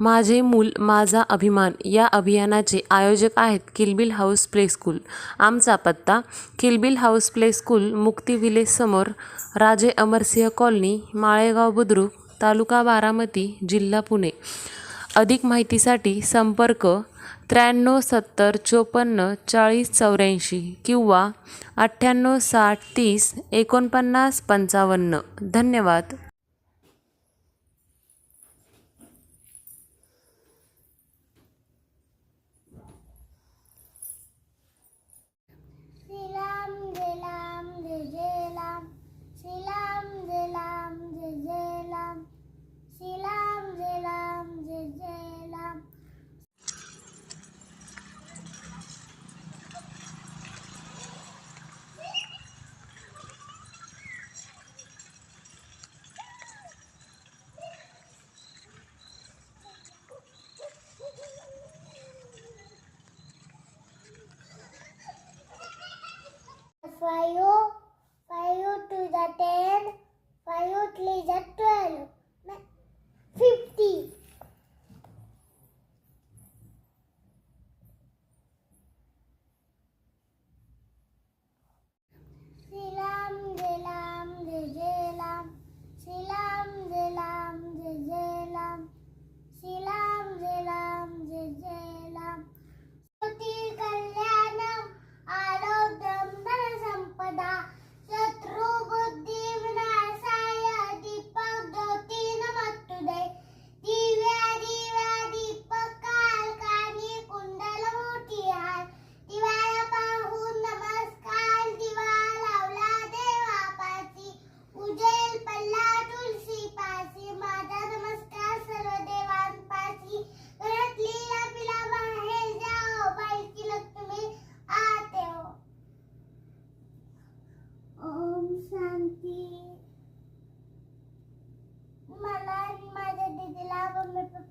माझे मूल माझा अभिमान या अभियानाचे आयोजक आहेत किलबिल हाऊस प्ले स्कूल. आमचा पत्ता किलबिल हाऊस प्ले स्कूल मुक्ती विलेसमोर राजे अमरसिंह कॉलनी माळेगाव बुद्रुक तालुका बारामती जिल्हा पुणे. अधिक माहितीसाठी संपर्क त्र्याण्णव सत्तर चोपन्न चाळीस चौऱ्याऐंशी किंवा अठ्ठ्याण्णव साठ तीस एकोणपन्नास पंचावन्न. धन्यवाद. 5 5 to the 10 to the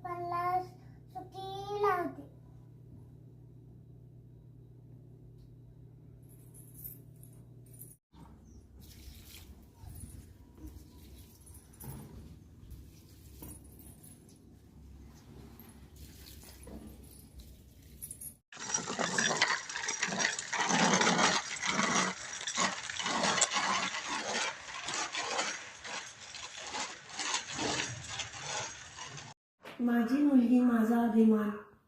depan माझी मुलगी माझा अभिमान.